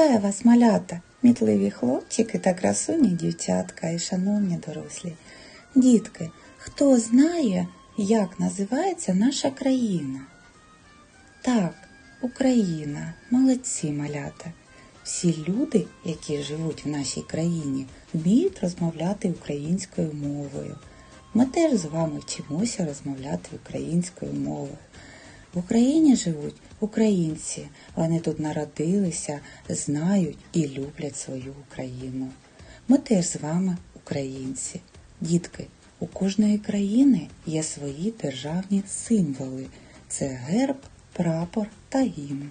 Вітаю вас, малята, мітливі хлопчики та красуні дівчатка і шановні дорослі. Дітки, хто знає, як називається наша країна? Так, Україна, молодці малята. Всі люди, які живуть в нашій країні, вміють розмовляти українською мовою. Ми теж з вами вчимося розмовляти українською мовою. В Україні живуть українці. Вони тут народилися, знають і люблять свою Україну. Ми теж з вами українці. Дітки, у кожної країни є свої державні символи. Це герб, прапор та гімн.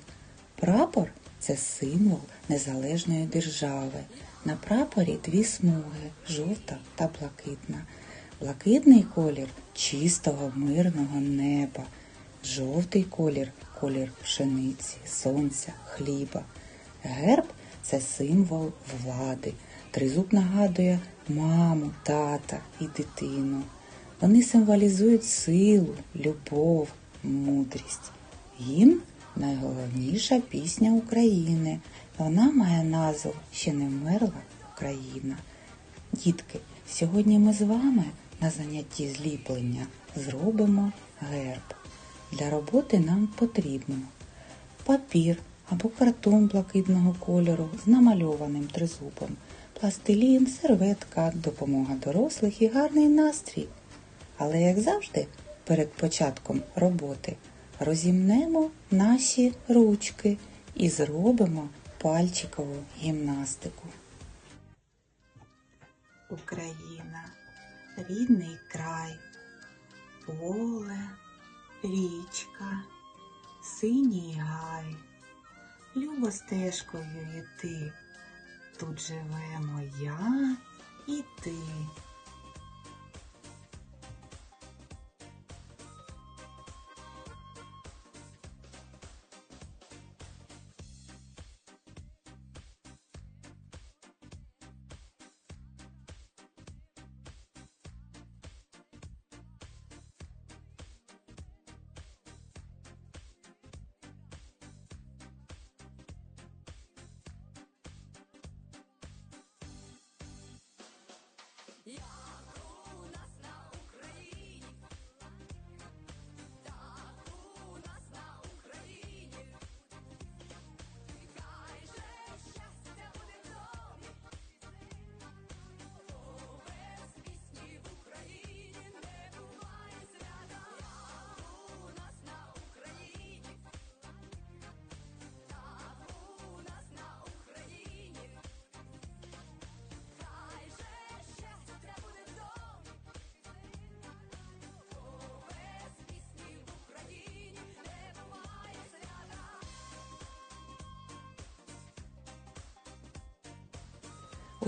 Прапор це символ незалежної держави. На прапорі дві смуги жовта та блакитна. Блакитний колір чистого мирного неба. Жовтий колір колір пшениці, сонця, хліба. Герб це символ влади. Тризуб нагадує маму, тата і дитину. Вони символізують силу, любов, мудрість. Гімн найголовніша пісня України. Вона має назву Ще не вмерла Україна. Дітки, сьогодні ми з вами на занятті зліплення зробимо герб. Для роботи нам потрібно папір або картон блакитного кольору з намальованим тризубом, пластилін, серветка, допомога дорослих і гарний настрій. Але, як завжди, перед початком роботи розімнемо наші ручки і зробимо пальчикову гімнастику. Україна, рідний край, поле річка, синій гай, любо стежкою йти. Тут живемо я і ти.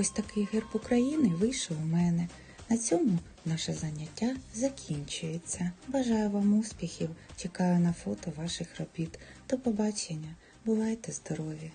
Ось такий герб України вийшов у мене. На цьому наше заняття закінчується. Бажаю вам успіхів. Чекаю на фото ваших робіт. До побачення. Бувайте здорові!